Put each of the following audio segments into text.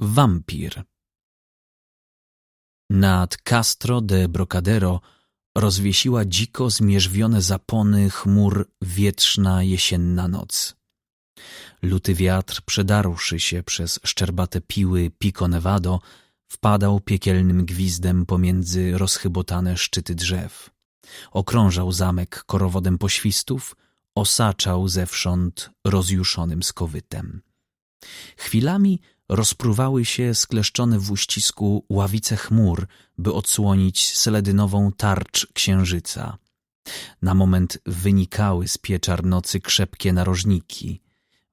Wampir Nad Castro de Brocadero rozwiesiła dziko zmierzwione zapony chmur wietrzna jesienna noc. Luty wiatr, przedarłszy się przez szczerbate piły Pico Nevado, wpadał piekielnym gwizdem pomiędzy rozchybotane szczyty drzew. Okrążał zamek korowodem poświstów, osaczał zewsząd rozjuszonym skowytem. Chwilami rozpruwały się skleszczone w uścisku ławice chmur, by odsłonić seledynową tarcz księżyca. Na moment wynikały z pieczar nocy krzepkie narożniki,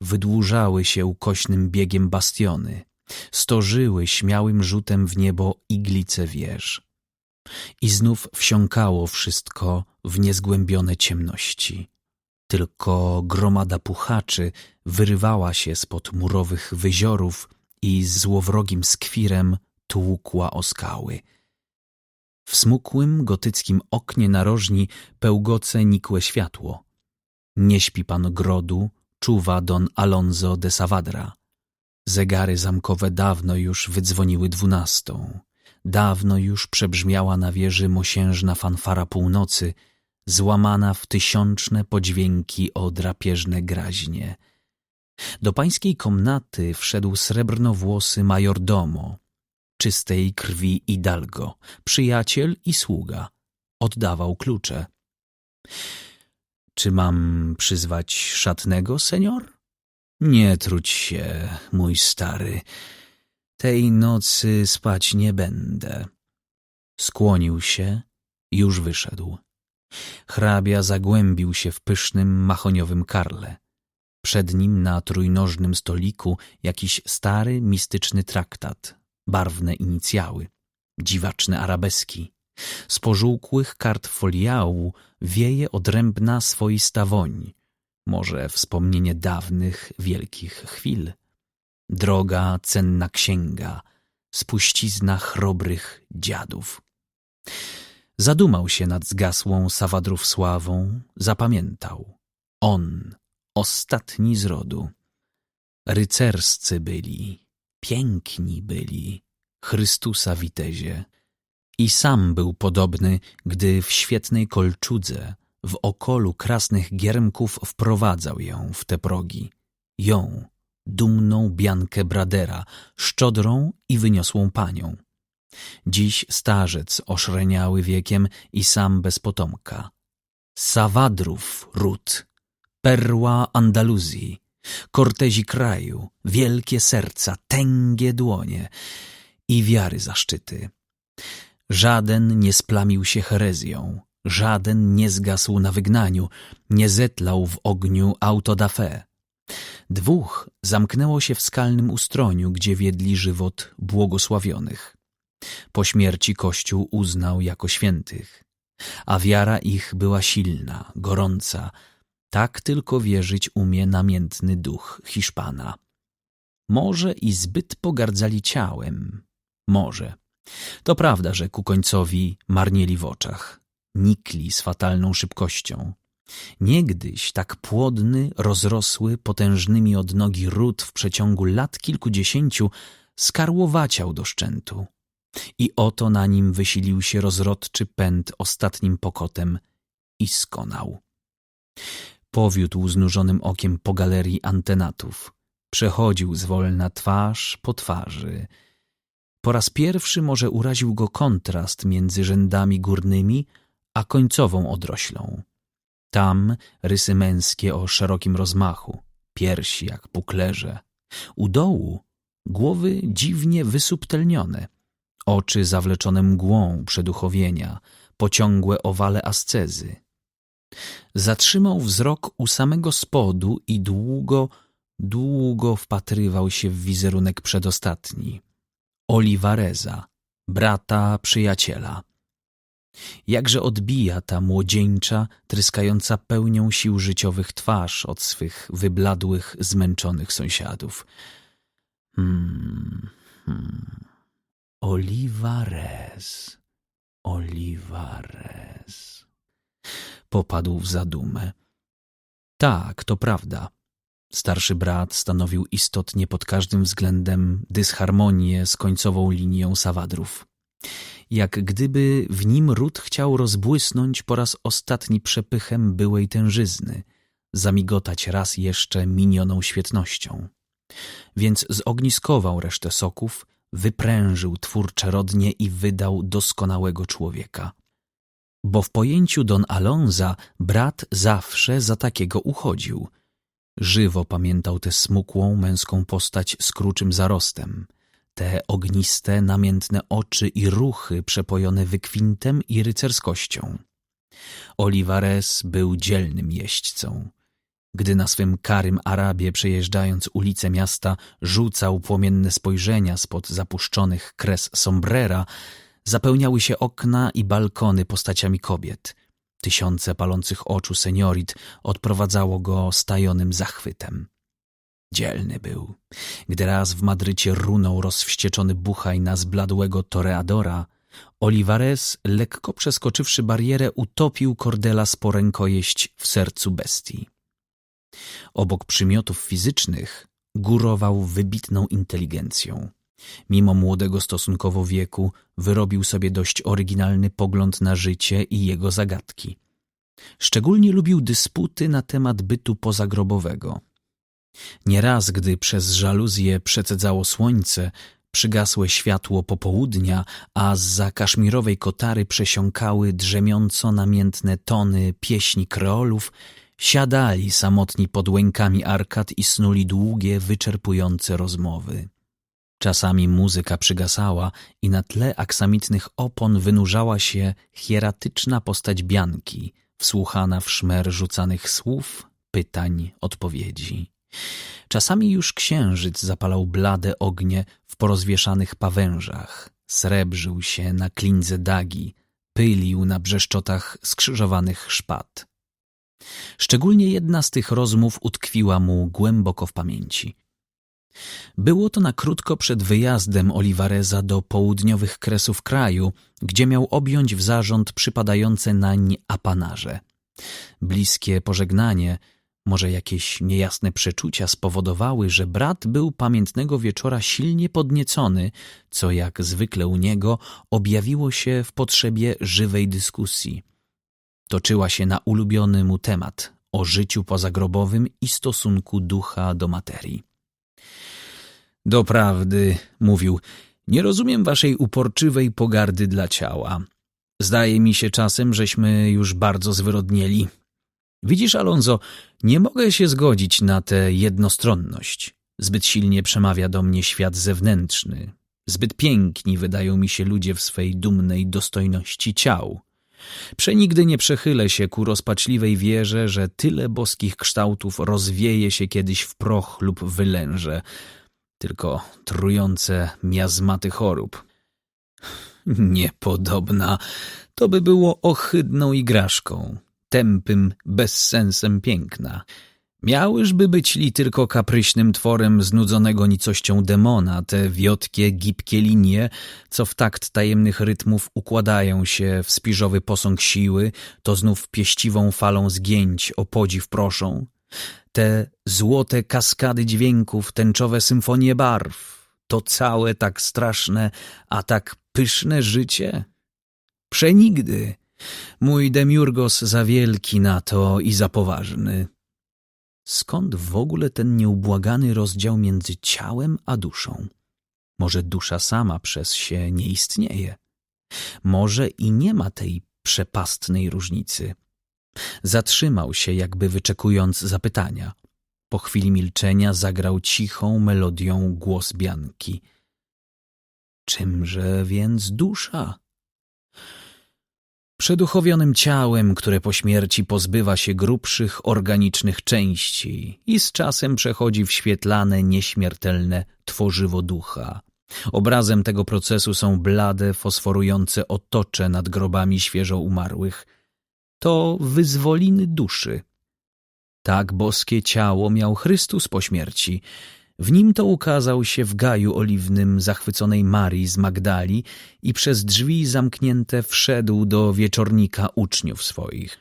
wydłużały się ukośnym biegiem bastiony, stożyły śmiałym rzutem w niebo iglice wież. I znów wsiąkało wszystko w niezgłębione ciemności. Tylko gromada puchaczy wyrywała się spod murowych wyziorów i złowrogim skwirem tłukła o skały. W smukłym, gotyckim oknie narożni pełgoce nikłe światło. Nie śpi pan grodu, czuwa don Alonso de Savadra. Zegary zamkowe dawno już wydzwoniły dwunastą. Dawno już przebrzmiała na wieży mosiężna fanfara północy, złamana w tysiączne podźwięki o drapieżne graźnie. Do pańskiej komnaty wszedł srebrnowłosy majordomo, czystej krwi Hidalgo, przyjaciel i sługa. Oddawał klucze. Czy mam przyzwać szatnego, senior? Nie truć się, mój stary. Tej nocy spać nie będę. Skłonił się, już wyszedł. Hrabia zagłębił się w pysznym, machoniowym karle. Przed nim na trójnożnym stoliku jakiś stary, mistyczny traktat, barwne inicjały, dziwaczne arabeski. Z pożółkłych kart foliału wieje odrębna swoista woń, może wspomnienie dawnych, wielkich chwil. Droga, cenna księga, spuścizna chrobrych dziadów. Zadumał się nad zgasłą Sawadrów sławą, zapamiętał. On, ostatni z rodu. Rycerscy byli, piękni byli, Chrystusa witezie. I sam był podobny, gdy w świetnej kolczudze, w okolu krasnych giermków wprowadzał ją w te progi. Ją, dumną Biankę Bradera, szczodrą i wyniosłą panią. Dziś starzec oszreniały wiekiem i sam bez potomka. Sawadrów ród, perła Andaluzji, kortezi kraju, wielkie serca, tęgie dłonie i wiary zaszczyty. Żaden nie splamił się herezją, żaden nie zgasł na wygnaniu, nie zetlał w ogniu auto da fe. Dwóch zamknęło się w skalnym ustroniu, gdzie wiedli żywot błogosławionych. Po śmierci Kościół uznał jako świętych, a wiara ich była silna, gorąca. Tak tylko wierzyć umie namiętny duch Hiszpana. Może i zbyt pogardzali ciałem, może. To prawda, że ku końcowi marnieli w oczach, nikli z fatalną szybkością. Niegdyś tak płodny, rozrosły, potężnymi od nogi ród w przeciągu lat kilkudziesięciu skarłowaciał do szczętu. I oto na nim wysilił się rozrodczy pęd ostatnim pokotem i skonał. Powiódł znużonym okiem po galerii antenatów. Przechodził zwolna twarz po twarzy. Po raz pierwszy może uraził go kontrast między rzędami górnymi a końcową odroślą. Tam rysy męskie o szerokim rozmachu, piersi jak puklerze. U dołu głowy dziwnie wysubtelnione, oczy zawleczone mgłą przeduchowienia, pociągłe owale ascezy. Zatrzymał wzrok u samego spodu i długo, długo wpatrywał się w wizerunek przedostatni. Olivareza, brata przyjaciela. Jakże odbija ta młodzieńcza, tryskająca pełnią sił życiowych twarz od swych wybladłych, zmęczonych sąsiadów. Hmm, hmm. Olivarez, Olivarez. Popadł w zadumę. Tak, to prawda. Starszy brat stanowił istotnie pod każdym względem dysharmonię z końcową linią Sawadrów. Jak gdyby w nim ród chciał rozbłysnąć po raz ostatni przepychem byłej tężyzny, zamigotać raz jeszcze minioną świetnością. Więc zogniskował resztę soków, wyprężył twórcze rodnie i wydał doskonałego człowieka. Bo w pojęciu Don Alonza brat zawsze za takiego uchodził – Żywo pamiętał tę smukłą, męską postać z kruczym zarostem, te ogniste, namiętne oczy i ruchy przepojone wykwintem i rycerskością. Olivares był dzielnym jeźdźcą. Gdy na swym karym Arabie przejeżdżając ulice miasta rzucał płomienne spojrzenia spod zapuszczonych kres sombrera, zapełniały się okna i balkony postaciami kobiet – Tysiące palących oczu seniorit odprowadzało go stajonym zachwytem. Dzielny był. Gdy raz w Madrycie runął rozwścieczony buchaj na zbladłego toreadora, Olivares, lekko przeskoczywszy barierę, utopił Cordelas po rękojeść w sercu bestii. Obok przymiotów fizycznych górował wybitną inteligencją. Mimo młodego stosunkowo wieku wyrobił sobie dość oryginalny pogląd na życie i jego zagadki. Szczególnie lubił dysputy na temat bytu pozagrobowego. Nieraz, gdy przez żaluzję przecedzało słońce, przygasłe światło popołudnia, a z za kaszmirowej kotary przesiąkały drzemiąco namiętne tony pieśni kreolów, siadali samotni pod łękami arkad i snuli długie, wyczerpujące rozmowy. Czasami muzyka przygasała i na tle aksamitnych opon wynurzała się hieratyczna postać Bianki, wsłuchana w szmer rzucanych słów, pytań, odpowiedzi. Czasami już księżyc zapalał blade ognie w porozwieszanych pawężach, srebrzył się na klindze dagi, pylił na brzeszczotach skrzyżowanych szpad. Szczególnie jedna z tych rozmów utkwiła mu głęboko w pamięci. Było to na krótko przed wyjazdem Olivareza do południowych kresów kraju, gdzie miał objąć w zarząd przypadające nań apanarze. Bliskie pożegnanie, może jakieś niejasne przeczucia spowodowały, że brat był pamiętnego wieczora silnie podniecony, co jak zwykle u niego objawiło się w potrzebie żywej dyskusji. Toczyła się na ulubiony mu temat o życiu pozagrobowym i stosunku ducha do materii. Doprawdy, mówił, nie rozumiem waszej uporczywej pogardy dla ciała. Zdaje mi się czasem, żeśmy już bardzo zwyrodnieli. Widzisz, Alonso, nie mogę się zgodzić na tę jednostronność. Zbyt silnie przemawia do mnie świat zewnętrzny. Zbyt piękni wydają mi się ludzie w swej dumnej dostojności ciał. Przenigdy nie przechylę się ku rozpaczliwej wierze, że tyle boskich kształtów rozwieje się kiedyś w proch lub wylęże, tylko trujące miazmaty chorób. Niepodobna, to by było ohydną igraszką, tępym bezsensem piękna. Miałyżby być li tylko kapryśnym tworem znudzonego nicością demona, te wiotkie, gibkie linie, co w takt tajemnych rytmów układają się w spiżowy posąg siły, to znów pieściwą falą zgięć o podziw proszą. Te złote kaskady dźwięków, tęczowe symfonie barw, to całe tak straszne, a tak pyszne życie? Przenigdy. Mój demiurgos za wielki na to i za poważny. Skąd w ogóle ten nieubłagany rozdział między ciałem a duszą? Może dusza sama przez się nie istnieje? Może i nie ma tej przepastnej różnicy. Zatrzymał się, jakby wyczekując zapytania. Po chwili milczenia zagrał cichą melodią głos Bianki. Czymże więc dusza? Przeduchowionym ciałem, które po śmierci pozbywa się grubszych organicznych części i z czasem przechodzi w świetlane, nieśmiertelne tworzywo ducha. Obrazem tego procesu są blade, fosforujące otocze nad grobami świeżo umarłych – to wyzwoliny duszy. Tak boskie ciało miał Chrystus po śmierci. W nim to ukazał się w gaju oliwnym zachwyconej Marii z Magdali i przez drzwi zamknięte wszedł do wieczornika uczniów swoich.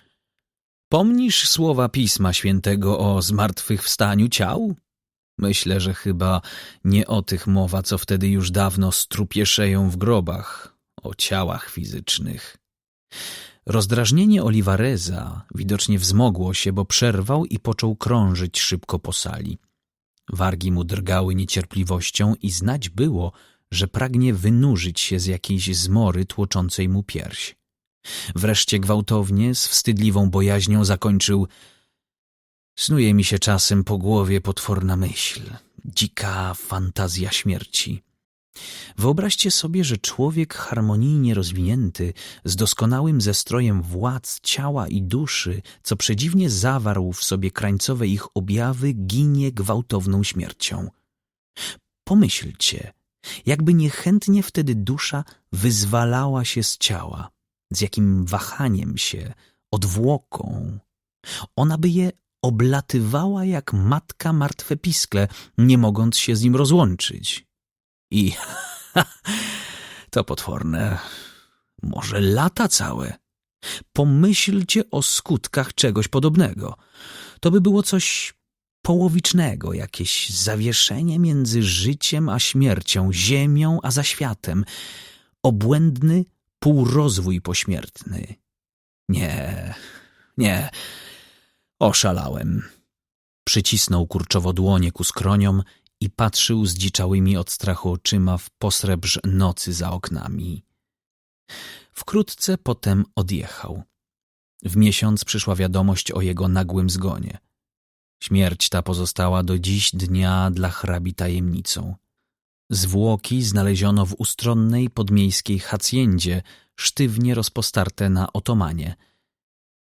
Pomnisz słowa Pisma Świętego o zmartwychwstaniu ciał? Myślę, że chyba nie o tych mowa, co wtedy już dawno strupieszeją w grobach, o ciałach fizycznych. Rozdrażnienie Olivareza widocznie wzmogło się, bo przerwał i począł krążyć szybko po sali. Wargi mu drgały niecierpliwością i znać było, że pragnie wynurzyć się z jakiejś zmory tłoczącej mu pierś. Wreszcie gwałtownie, z wstydliwą bojaźnią zakończył Snuje mi się czasem po głowie potworna myśl, dzika fantazja śmierci. Wyobraźcie sobie, że człowiek harmonijnie rozwinięty, z doskonałym zestrojem władz ciała i duszy, co przedziwnie zawarł w sobie krańcowe ich objawy, ginie gwałtowną śmiercią. Pomyślcie, jakby niechętnie wtedy dusza wyzwalała się z ciała, z jakim wahaniem się, odwłoką. Ona by je oblatywała jak matka martwe piskle, nie mogąc się z nim rozłączyć. I to potworne, może lata całe. Pomyślcie o skutkach czegoś podobnego. To by było coś połowicznego, jakieś zawieszenie między życiem a śmiercią, ziemią a zaświatem, obłędny półrozwój pośmiertny. Nie, nie, oszalałem. Przycisnął kurczowo dłonie ku skroniom i patrzył zdziczałymi od strachu oczyma w posrebrz nocy za oknami. Wkrótce potem odjechał. W miesiąc przyszła wiadomość o jego nagłym zgonie. Śmierć ta pozostała do dziś dnia dla hrabi tajemnicą. Zwłoki znaleziono w ustronnej podmiejskiej hacjendzie, sztywnie rozpostarte na otomanie.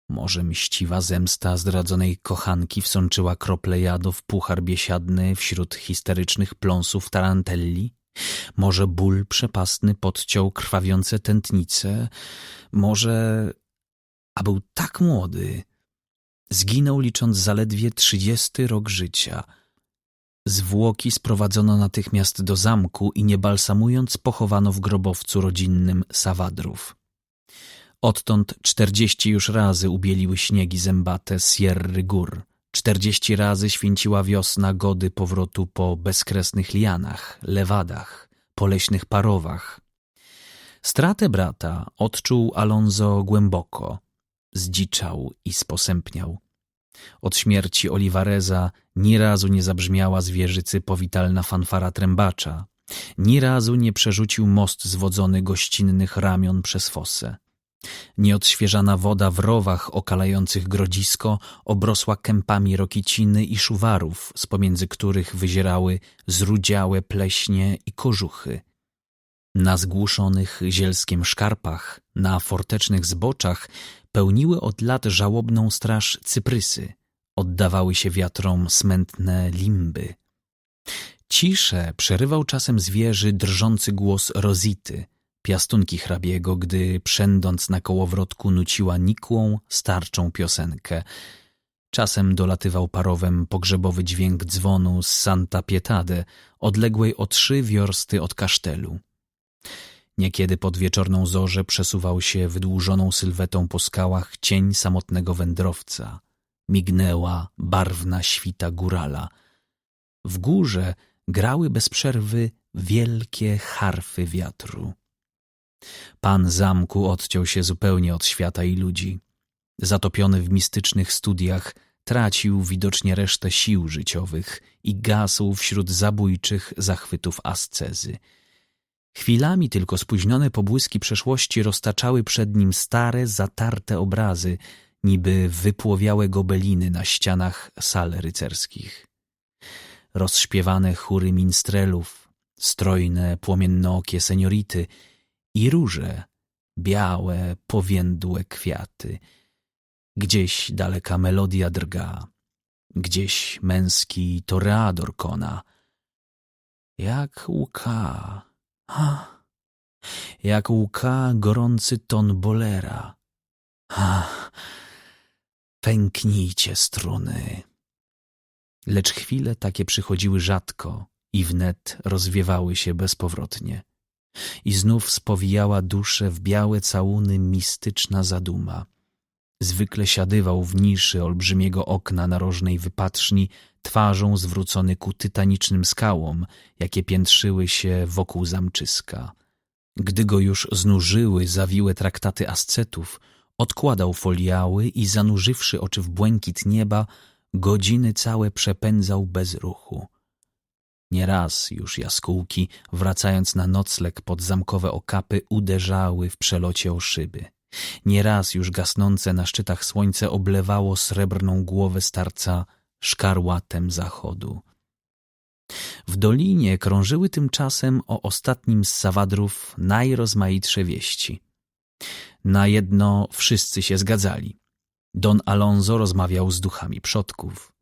Może mściwa zemsta zdradzonej kochanki wsączyła krople jadu w puchar biesiadny wśród histerycznych pląsów tarantelli? Może ból przepastny podciął krwawiące tętnice? Może... A był tak młody. Zginął licząc zaledwie trzydziesty rok życia. Zwłoki sprowadzono natychmiast do zamku i nie balsamując pochowano w grobowcu rodzinnym Sawadrów. Odtąd czterdzieści już razy ubieliły śniegi zębate Sierry Gór. Czterdzieści razy święciła wiosna gody powrotu po bezkresnych lianach, lewadach, po leśnych parowach. Stratę brata odczuł Alonso głęboko. Zdziczał i sposępniał. Od śmierci Olivareza ni razu nie zabrzmiała z wieżycy powitalna fanfara trębacza. Ni razu nie przerzucił most zwodzony gościnnych ramion przez fosę. Nieodświeżana woda w rowach okalających grodzisko obrosła kępami rokiciny i szuwarów, z pomiędzy których wyzierały zrudziałe pleśnie i kożuchy. Na zgłuszonych zielskiem szkarpach, na fortecznych zboczach pełniły od lat żałobną straż cyprysy. Oddawały się wiatrom smętne limby. Ciszę przerywał czasem zwierzy drżący głos Rozity – piastunki hrabiego, gdy przędąc na kołowrotku nuciła nikłą, starczą piosenkę. Czasem dolatywał parowem pogrzebowy dźwięk dzwonu z Santa Pietade, odległej o trzy wiorsty od kasztelu. Niekiedy pod wieczorną zorzę przesuwał się wydłużoną sylwetą po skałach cień samotnego wędrowca. Mignęła barwna świta górala. W górze grały bez przerwy wielkie harfy wiatru. Pan zamku odciął się zupełnie od świata i ludzi. Zatopiony w mistycznych studiach, tracił widocznie resztę sił życiowych i gasł wśród zabójczych zachwytów ascezy. Chwilami tylko spóźnione pobłyski przeszłości roztaczały przed nim stare, zatarte obrazy, niby wypłowiałe gobeliny na ścianach sal rycerskich. Rozśpiewane chóry minstrelów, strojne, płomiennookie seniority – i róże, białe, powiędłe kwiaty. Gdzieś daleka melodia drga, gdzieś męski toreador kona. Jak łka, ha, jak łka gorący ton bolera. Ha, pęknijcie struny. Lecz chwile takie przychodziły rzadko i wnet rozwiewały się bezpowrotnie i znów spowijała duszę w białe całuny mistyczna zaduma. Zwykle siadywał w niszy olbrzymiego okna narożnej wypatrzni, twarzą zwrócony ku tytanicznym skałom, jakie piętrzyły się wokół zamczyska. Gdy go już znużyły zawiłe traktaty ascetów, odkładał foliały i zanurzywszy oczy w błękit nieba, godziny całe przepędzał bez ruchu. Nieraz już jaskółki, wracając na nocleg pod zamkowe okapy, uderzały w przelocie o szyby. Nieraz już gasnące na szczytach słońce oblewało srebrną głowę starca szkarłatem zachodu. W dolinie krążyły tymczasem o ostatnim z sawadrów najrozmaitsze wieści. Na jedno wszyscy się zgadzali. Don Alonso rozmawiał z duchami przodków.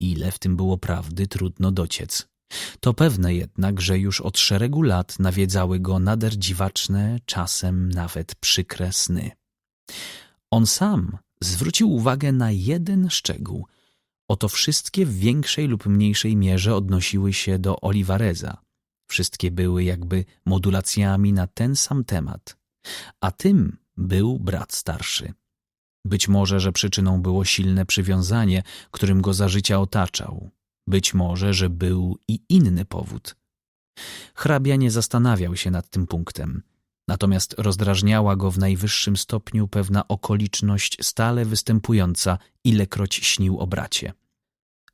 Ile w tym było prawdy, trudno dociec. To pewne jednak, że już od szeregu lat nawiedzały go nader dziwaczne, czasem nawet przykre sny. On sam zwrócił uwagę na jeden szczegół. Oto wszystkie w większej lub mniejszej mierze odnosiły się do Olivareza. Wszystkie były jakby modulacjami na ten sam temat. A tym był brat starszy. Być może, że przyczyną było silne przywiązanie, którym go za życia otaczał. Być może, że był i inny powód. Hrabia nie zastanawiał się nad tym punktem. Natomiast rozdrażniała go w najwyższym stopniu pewna okoliczność stale występująca, ilekroć śnił o bracie.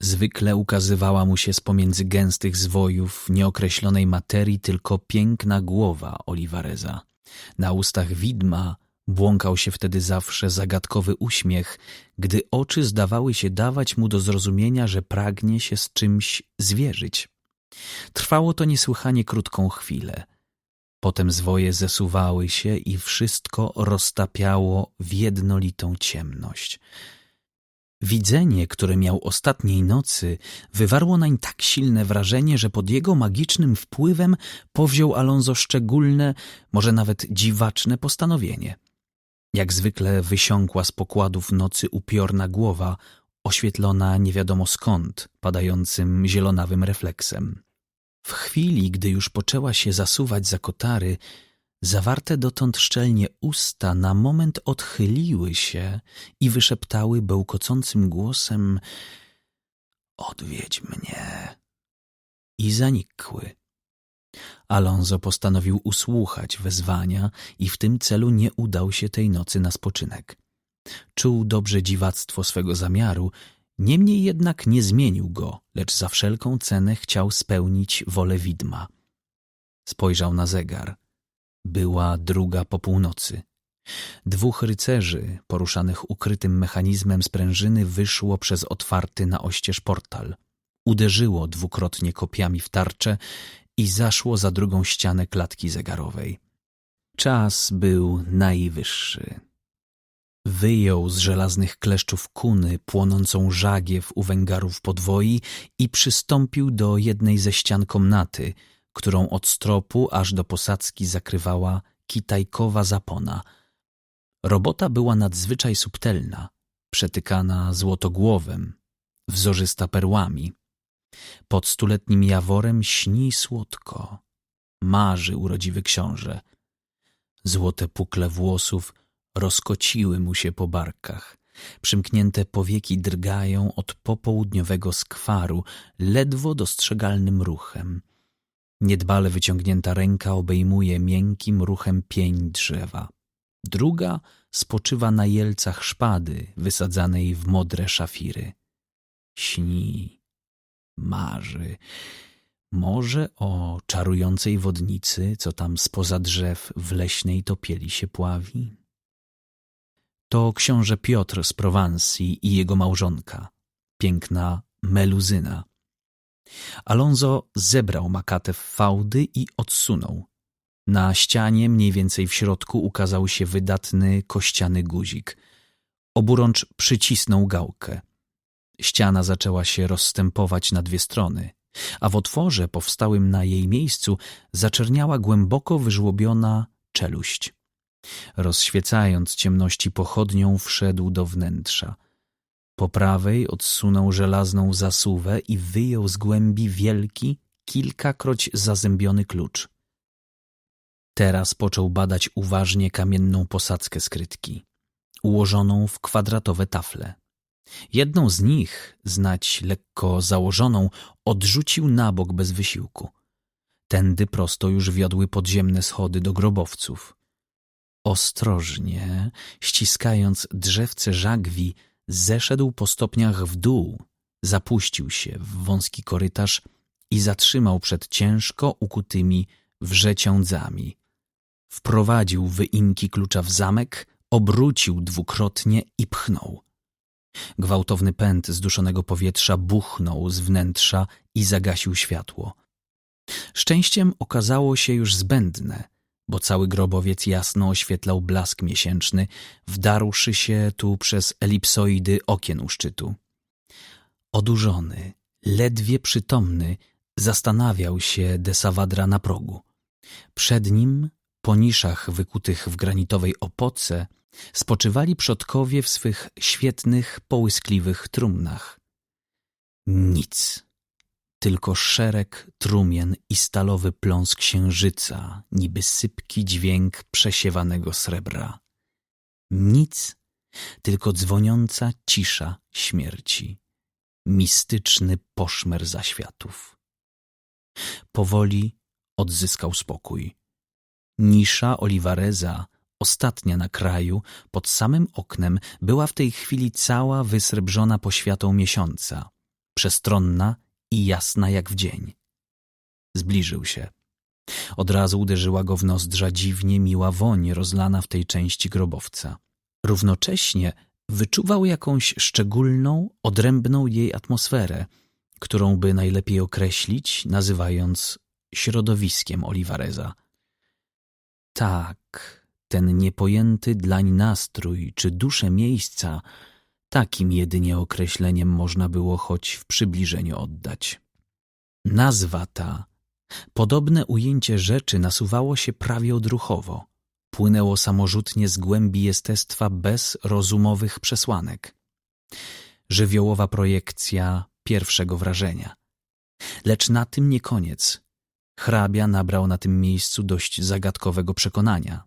Zwykle ukazywała mu się z pomiędzy gęstych zwojów nieokreślonej materii tylko piękna głowa Olivareza. Na ustach widma błąkał się wtedy zawsze zagadkowy uśmiech, gdy oczy zdawały się dawać mu do zrozumienia, że pragnie się z czymś zwierzyć. Trwało to niesłychanie krótką chwilę – Potem zwoje zesuwały się i wszystko roztapiało w jednolitą ciemność. Widzenie, które miał ostatniej nocy, wywarło nań tak silne wrażenie, że pod jego magicznym wpływem powziął Alonso szczególne, może nawet dziwaczne postanowienie. Jak zwykle wysiąkła z pokładów nocy upiorna głowa, oświetlona nie wiadomo skąd, padającym zielonawym refleksem. W chwili, gdy już poczęła się zasuwać za kotary, zawarte dotąd szczelnie usta na moment odchyliły się i wyszeptały bełkocącym głosem Odwiedź mnie i zanikły. Alonso postanowił usłuchać wezwania i w tym celu nie udał się tej nocy na spoczynek. Czuł dobrze dziwactwo swego zamiaru Niemniej jednak nie zmienił go, lecz za wszelką cenę chciał spełnić wolę widma. Spojrzał na zegar. Była druga po północy. Dwóch rycerzy, poruszanych ukrytym mechanizmem sprężyny, wyszło przez otwarty na oścież portal. Uderzyło dwukrotnie kopiami w tarczę i zaszło za drugą ścianę klatki zegarowej. Czas był najwyższy. Wyjął z żelaznych kleszczów kuny płonącą żagiew u węgarów podwoi i przystąpił do jednej ze ścian komnaty, którą od stropu aż do posadzki zakrywała kitajkowa zapona. Robota była nadzwyczaj subtelna, przetykana złotogłowem, wzorzysta perłami. Pod stuletnim jaworem śni słodko, marzy urodziwy książę. Złote pukle włosów – rozkociły mu się po barkach. Przymknięte powieki drgają od popołudniowego skwaru, ledwo dostrzegalnym ruchem. Niedbale wyciągnięta ręka obejmuje miękkim ruchem pień drzewa. Druga spoczywa na jelcach szpady wysadzanej w modre szafiry. Śni, marzy, może o czarującej wodnicy, co tam spoza drzew w leśnej topieli się pławi? to książę Piotr z Prowansji i jego małżonka, piękna Meluzyna. Alonso zebrał makatę w fałdy i odsunął. Na ścianie, mniej więcej w środku, ukazał się wydatny kościany guzik. Oburącz przycisnął gałkę. Ściana zaczęła się rozstępować na dwie strony, a w otworze powstałym na jej miejscu zaczerniała głęboko wyżłobiona czeluść. Rozświecając ciemności pochodnią, wszedł do wnętrza. Po prawej odsunął żelazną zasuwę i wyjął z głębi wielki, kilkakroć zazębiony klucz. Teraz począł badać uważnie kamienną posadzkę skrytki. ułożoną w kwadratowe tafle. Jedną z nich, znać lekko założoną, odrzucił na bok bez wysiłku. Tędy prosto już wiodły podziemne schody do grobowców. Ostrożnie, ściskając drzewce żagwi, zeszedł po stopniach w dół, zapuścił się w wąski korytarz i zatrzymał przed ciężko ukutymi wrzeciądzami. Wprowadził wyimki klucza w zamek, obrócił dwukrotnie i pchnął. Gwałtowny pęd zduszonego powietrza buchnął z wnętrza i zagasił światło. Szczęściem okazało się już zbędne, bo cały grobowiec jasno oświetlał blask miesięczny, wdarłszy się tu przez elipsoidy okien u szczytu. Odurzony, ledwie przytomny, zastanawiał się de Savadra na progu. Przed nim, po niszach wykutych w granitowej opoce, spoczywali przodkowie w swych świetnych, połyskliwych trumnach. Nic, tylko szereg trumien i stalowy pląs księżyca, niby sypki dźwięk przesiewanego srebra. Nic, tylko dzwoniąca cisza śmierci, mistyczny poszmer zaświatów. Powoli odzyskał spokój. Nisza Olivareza ostatnia na kraju, pod samym oknem, była w tej chwili cała wysrebrzona poświatą miesiąca, przestronna i jasna jak w dzień. Zbliżył się. Od razu uderzyła go w nozdrza dziwnie miła woń rozlana w tej części grobowca. Równocześnie wyczuwał jakąś szczególną, odrębną jej atmosferę, którą by najlepiej określić, nazywając środowiskiem Olivareza. Tak, ten niepojęty dlań nastrój czy duszę miejsca, takim jedynie określeniem można było choć w przybliżeniu oddać. Nazwa ta, podobne ujęcie rzeczy nasuwało się prawie odruchowo, płynęło samorzutnie z głębi jestestwa bez rozumowych przesłanek. Żywiołowa projekcja pierwszego wrażenia. Lecz na tym nie koniec. Hrabia nabrał na tym miejscu dość zagadkowego przekonania.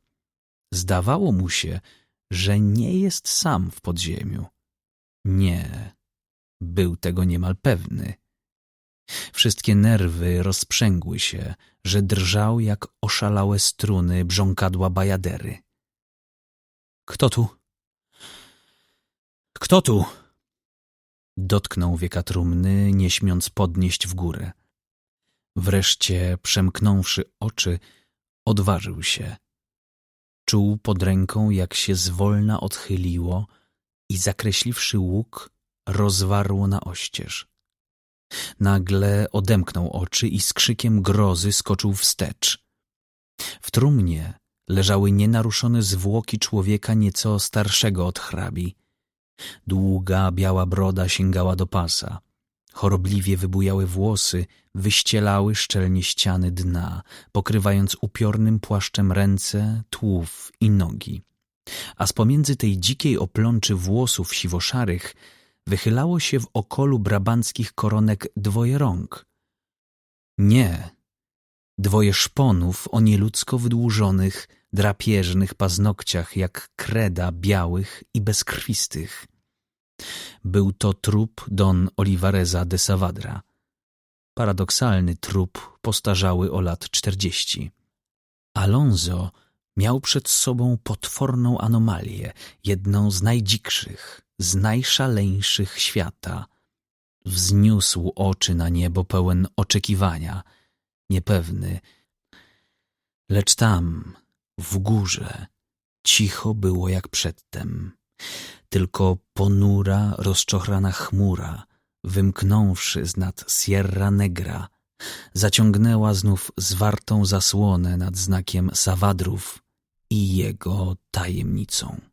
Zdawało mu się, że nie jest sam w podziemiu. Nie, był tego niemal pewny. Wszystkie nerwy rozprzęgły się, że drżał jak oszalałe struny brząkadła bajadery. Kto tu? Kto tu? Dotknął wieka trumny, nie śmiąc podnieść w górę. Wreszcie, przemknąwszy oczy, odważył się. Czuł pod ręką, jak się zwolna odchyliło i zakreśliwszy łuk, rozwarło na oścież. Nagle odemknął oczy i z krzykiem grozy skoczył wstecz. W trumnie leżały nienaruszone zwłoki człowieka nieco starszego od hrabi. Długa, biała broda sięgała do pasa. Chorobliwie wybujały włosy, wyścielały szczelnie ściany dna, pokrywając upiornym płaszczem ręce, tułów i nogi. A z pomiędzy tej dzikiej oplączy włosów siwoszarych wychylało się w okolu brabanckich koronek dwoje rąk. Nie, dwoje szponów o nieludzko wydłużonych, drapieżnych paznokciach jak kreda białych i bezkrwistych. Był to trup Don Olivareza de Savadra. Paradoksalny trup postarzały o lat czterdzieści. Alonso miał przed sobą potworną anomalię, jedną z najdzikszych, z najszaleńszych świata. Wzniósł oczy na niebo pełen oczekiwania, niepewny. Lecz tam, w górze, cicho było jak przedtem. Tylko ponura, rozczochrana chmura, wymknąwszy z nad Sierra Negra, zaciągnęła znów zwartą zasłonę nad znakiem Sawadrów i jego tajemnicą.